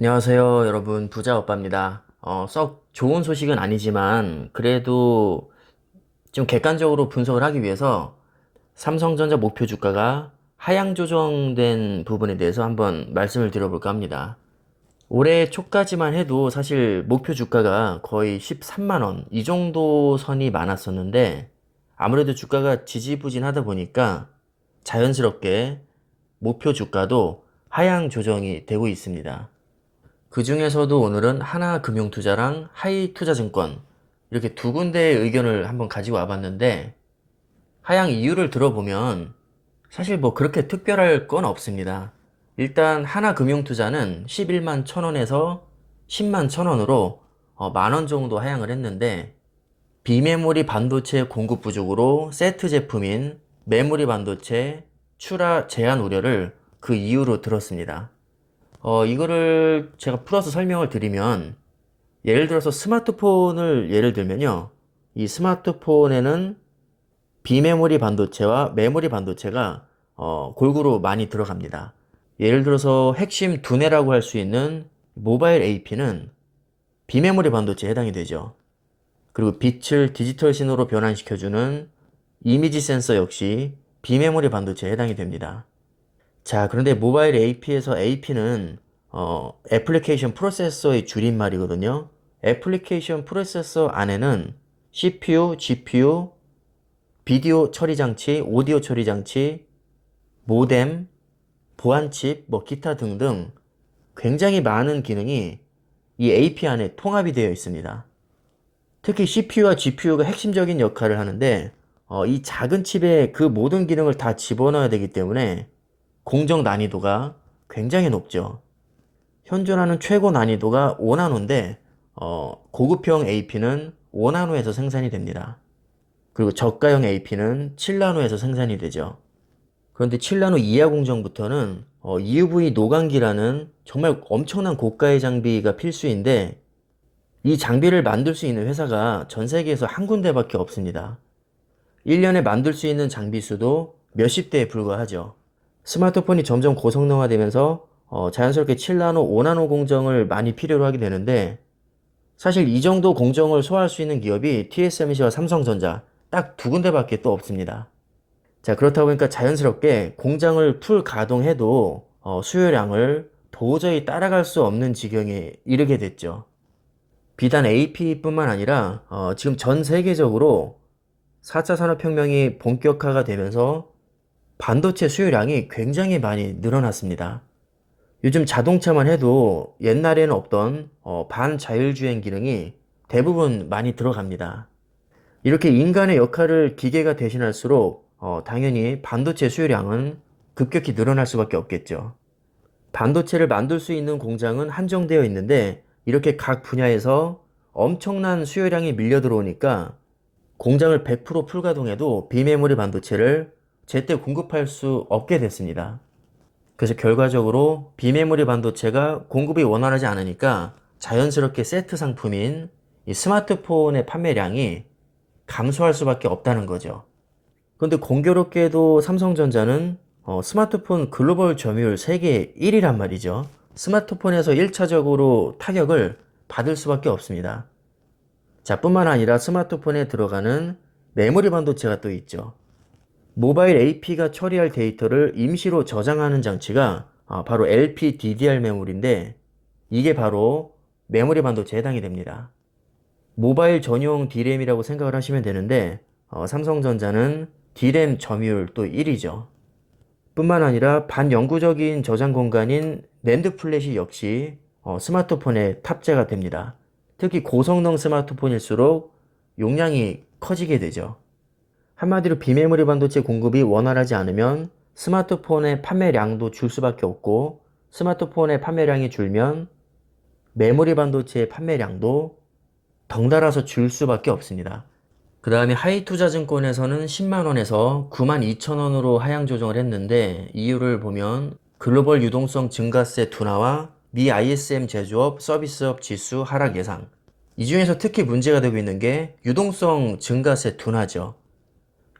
안녕하세요, 여러분. 부자 오빠입니다. 어, 썩 좋은 소식은 아니지만, 그래도 좀 객관적으로 분석을 하기 위해서 삼성전자 목표 주가가 하향 조정된 부분에 대해서 한번 말씀을 드려볼까 합니다. 올해 초까지만 해도 사실 목표 주가가 거의 13만원, 이 정도 선이 많았었는데, 아무래도 주가가 지지부진하다 보니까 자연스럽게 목표 주가도 하향 조정이 되고 있습니다. 그 중에서도 오늘은 하나금융투자랑 하이투자증권 이렇게 두 군데의 의견을 한번 가지고 와봤는데 하향 이유를 들어보면 사실 뭐 그렇게 특별할 건 없습니다. 일단 하나금융투자는 11만 1000원에서 10만 1000원으로 만원 정도 하향을 했는데 비메모리 반도체 공급 부족으로 세트 제품인 메모리 반도체 출하 제한 우려를 그 이유로 들었습니다. 어, 이거를 제가 풀어서 설명을 드리면, 예를 들어서 스마트폰을 예를 들면요. 이 스마트폰에는 비메모리 반도체와 메모리 반도체가 어, 골고루 많이 들어갑니다. 예를 들어서 핵심 두뇌라고 할 수 있는 모바일 AP는 비메모리 반도체에 해당이 되죠. 그리고 빛을 디지털 신호로 변환시켜주는 이미지 센서 역시 비메모리 반도체에 해당이 됩니다. 자, 그런데 모바일 AP에서 AP는 어, 애플리케이션 프로세서의 줄임말이거든요. 애플리케이션 프로세서 안에는 CPU, GPU, 비디오 처리 장치, 오디오 처리 장치, 모뎀, 보안칩, 뭐 기타 등등 굉장히 많은 기능이 이 AP 안에 통합이 되어 있습니다. 특히 CPU와 GPU가 핵심적인 역할을 하는데 어, 이 작은 칩에 그 모든 기능을 다 집어넣어야 되기 때문에 공정 난이도가 굉장히 높죠. 현존하는 최고 난이도가 5나노인데 어, 고급형 AP는 5나노에서 생산이 됩니다. 그리고 저가형 AP는 7나노에서 생산이 되죠. 그런데 7나노 이하 공정부터는 어, EUV 노광기라는 정말 엄청난 고가의 장비가 필수인데 이 장비를 만들 수 있는 회사가 전 세계에서 한 군데밖에 없습니다. 1년에 만들 수 있는 장비 수도 몇십 대에 불과하죠. 스마트폰이 점점 고성능화되면서 어, 자연스럽게 7나노, 5나노 공정을 많이 필요로 하게 되는데 사실 이 정도 공정을 소화할 수 있는 기업이 TSMC와 삼성전자 딱 두 군데밖에 또 없습니다. 자 그렇다 보니까 자연스럽게 공장을 풀 가동해도 어, 수요량을 도저히 따라갈 수 없는 지경에 이르게 됐죠. 비단 AP뿐만 아니라 어, 지금 전 세계적으로 4차 산업혁명이 본격화가 되면서 반도체 수요량이 굉장히 많이 늘어났습니다. 요즘 자동차만 해도 옛날에는 없던 어, 반자율주행 기능이 대부분 많이 들어갑니다. 이렇게 인간의 역할을 기계가 대신할수록 어, 당연히 반도체 수요량은 급격히 늘어날 수밖에 없겠죠. 반도체를 만들 수 있는 공장은 한정되어 있는데 이렇게 각 분야에서 엄청난 수요량이 밀려 들어오니까 공장을 100% 풀가동해도 비메모리 반도체를 제때 공급할 수 없게 됐습니다. 그래서 결과적으로 비메모리 반도체가 공급이 원활하지 않으니까 자연스럽게 세트 상품인 이 스마트폰의 판매량이 감소할 수밖에 없다는 거죠. 그런데 공교롭게도 삼성전자는 어, 스마트폰 글로벌 점유율 세계 1위란 말이죠. 스마트폰에서 1차적으로 타격을 받을 수밖에 없습니다. 자, 뿐만 아니라 스마트폰에 들어가는 메모리 반도체가 또 있죠. 모바일 AP가 처리할 데이터를 임시로 저장하는 장치가 아, 바로 LPDDR 메모리인데 이게 바로 메모리 반도체에 해당이 됩니다. 모바일 전용 D램이라고 생각을 하시면 되는데 어, 삼성전자는 D램 점유율 또 1위죠. 뿐만 아니라 반영구적인 저장 공간인 랜드 플래시 역시 어, 스마트폰에 탑재가 됩니다. 특히 고성능 스마트폰일수록 용량이 커지게 되죠. 한마디로 비메모리 반도체 공급이 원활하지 않으면 스마트폰의 판매량도 줄 수밖에 없고 스마트폰의 판매량이 줄면 메모리 반도체의 판매량도 덩달아서 줄 수밖에 없습니다. 그 다음에 하이투자증권에서는 10만원에서 9만 2천원으로 하향 조정을 했는데 이유를 보면 글로벌 유동성 증가세 둔화와 미 ISM 제조업 서비스업 지수 하락 예상 이 중에서 특히 문제가 되고 있는 게 유동성 증가세 둔화죠.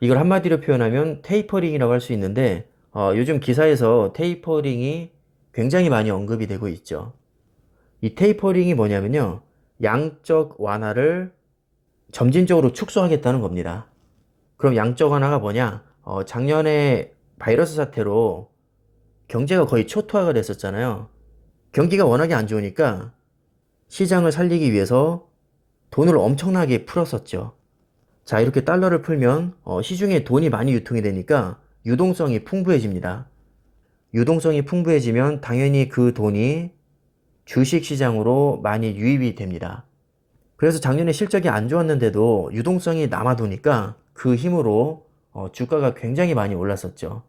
이걸 한마디로 표현하면 테이퍼링이라고 할 수 있는데 어, 요즘 기사에서 테이퍼링이 굉장히 많이 언급이 되고 있죠. 이 테이퍼링이 뭐냐면요. 양적 완화를 점진적으로 축소하겠다는 겁니다. 그럼 양적 완화가 뭐냐? 어, 작년에 바이러스 사태로 경제가 거의 초토화가 됐었잖아요. 경기가 워낙에 안 좋으니까 시장을 살리기 위해서 돈을 엄청나게 풀었었죠. 자, 이렇게 달러를 풀면 어, 시중에 돈이 많이 유통이 되니까 유동성이 풍부해집니다. 유동성이 풍부해지면 당연히 그 돈이 주식 시장으로 많이 유입이 됩니다. 그래서 작년에 실적이 안 좋았는데도 유동성이 남아도니까 그 힘으로 어, 주가가 굉장히 많이 올랐었죠.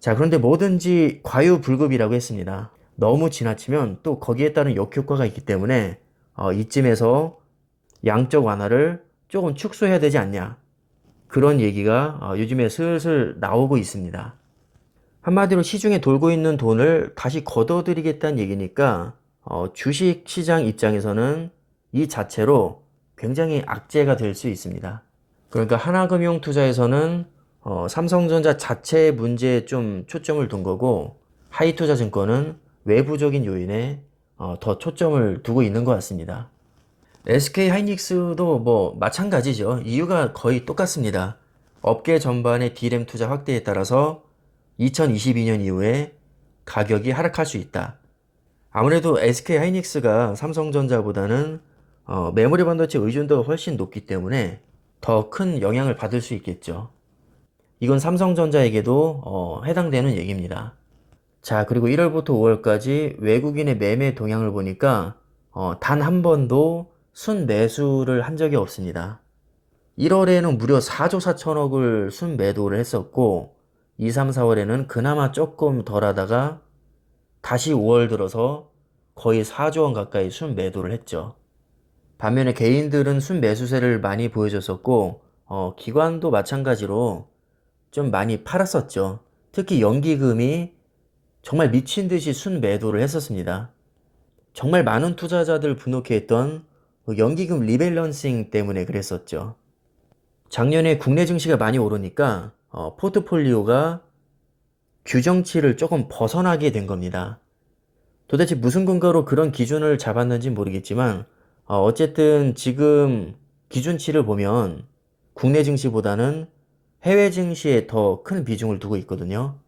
자, 그런데 뭐든지 과유불급이라고 했습니다. 너무 지나치면 또 거기에 따른 역효과가 있기 때문에 어, 이쯤에서 양적 완화를 조금 축소해야 되지 않냐. 그런 얘기가 어, 요즘에 슬슬 나오고 있습니다. 한마디로 시중에 돌고 있는 돈을 다시 걷어들이겠다는 얘기니까 어, 주식 시장 입장에서는 이 자체로 굉장히 악재가 될 수 있습니다. 그러니까 하나금융 투자에서는 어, 삼성전자 자체의 문제에 좀 초점을 둔 거고 하이투자증권은 외부적인 요인에 어, 더 초점을 두고 있는 것 같습니다. SK 하이닉스도 뭐 마찬가지죠. 이유가 거의 똑같습니다. 업계 전반의 D램 투자 확대에 따라서 2022년 이후에 가격이 하락할 수 있다. 아무래도 SK 하이닉스가 삼성전자보다는 어, 메모리 반도체 의존도가 훨씬 높기 때문에 더 큰 영향을 받을 수 있겠죠. 이건 삼성전자에게도 어, 해당되는 얘기입니다. 자, 그리고 1월부터 5월까지 외국인의 매매 동향을 보니까 어, 단 한 번도 순매수를 한 적이 없습니다. 1월에는 무려 4조 4천억을 순매도를 했었고 2, 3, 4월에는 그나마 조금 덜 하다가 다시 5월 들어서 거의 4조 원 가까이 순매도를 했죠. 반면에 개인들은 순매수세를 많이 보여줬었고 어, 기관도 마찬가지로 좀 많이 팔았었죠. 특히 연기금이 정말 미친 듯이 순매도를 했었습니다. 정말 많은 투자자들 분노케 했던 그 연기금 리밸런싱 때문에 그랬었죠. 작년에 국내 증시가 많이 오르니까 어, 포트폴리오가 규정치를 조금 벗어나게 된 겁니다. 도대체 무슨 근거로 그런 기준을 잡았는지 모르겠지만 어, 어쨌든 지금 기준치를 보면 국내 증시보다는 해외 증시에 더 큰 비중을 두고 있거든요.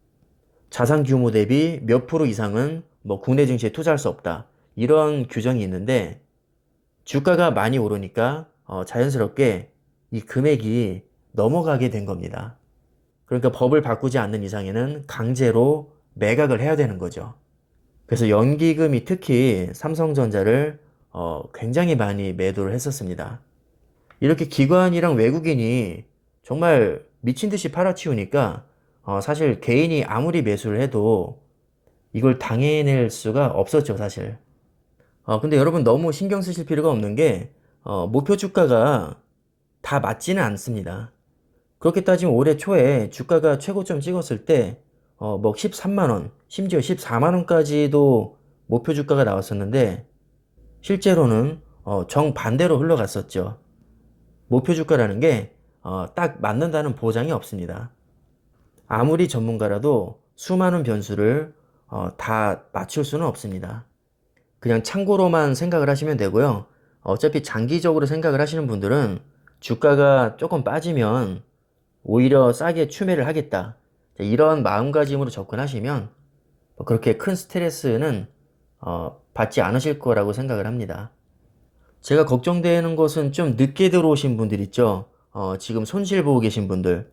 자산 규모 대비 몇 프로 이상은 뭐 국내 증시에 투자할 수 없다. 이런 규정이 있는데 주가가 많이 오르니까 어, 자연스럽게 이 금액이 넘어가게 된 겁니다. 그러니까 법을 바꾸지 않는 이상에는 강제로 매각을 해야 되는 거죠. 그래서 연기금이 특히 삼성전자를 어, 굉장히 많이 매도를 했었습니다. 이렇게 기관이랑 외국인이 정말 미친 듯이 팔아치우니까 어, 사실 개인이 아무리 매수를 해도 이걸 당해낼 수가 없었죠, 사실. 어, 근데 여러분 너무 신경 쓰실 필요가 없는 게 어, 목표 주가가 다 맞지는 않습니다. 그렇게 따지면 올해 초에 주가가 최고점 찍었을 때, 어, 뭐 13만원, 심지어 14만원까지도 목표 주가가 나왔었는데, 실제로는, 어, 정반대로 흘러갔었죠. 목표 주가라는 게, 어, 딱 맞는다는 보장이 없습니다. 아무리 전문가라도 수많은 변수를, 어, 다 맞출 수는 없습니다. 그냥 참고로만 생각을 하시면 되고요. 어차피 장기적으로 생각을 하시는 분들은 주가가 조금 빠지면 오히려 싸게 추매를 하겠다. 이런 마음가짐으로 접근하시면 뭐 그렇게 큰 스트레스는 어, 받지 않으실 거라고 생각을 합니다. 제가 걱정되는 것은 좀 늦게 들어오신 분들 있죠. 어, 지금 손실 보고 계신 분들.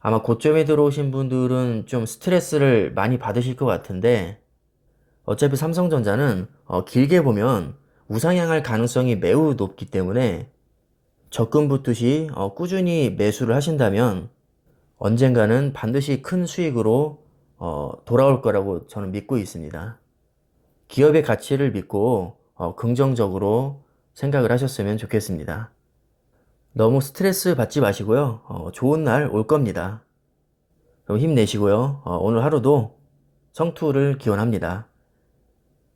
아마 고점에 들어오신 분들은 좀 스트레스를 많이 받으실 것 같은데 어차피 삼성전자는 어, 길게 보면 우상향할 가능성이 매우 높기 때문에 적금 붙듯이 어, 꾸준히 매수를 하신다면 언젠가는 반드시 큰 수익으로 어, 돌아올 거라고 저는 믿고 있습니다. 기업의 가치를 믿고 어, 긍정적으로 생각을 하셨으면 좋겠습니다. 너무 스트레스 받지 마시고요. 어, 좋은 날 올 겁니다. 그럼 힘내시고요. 어, 오늘 하루도 성투를 기원합니다.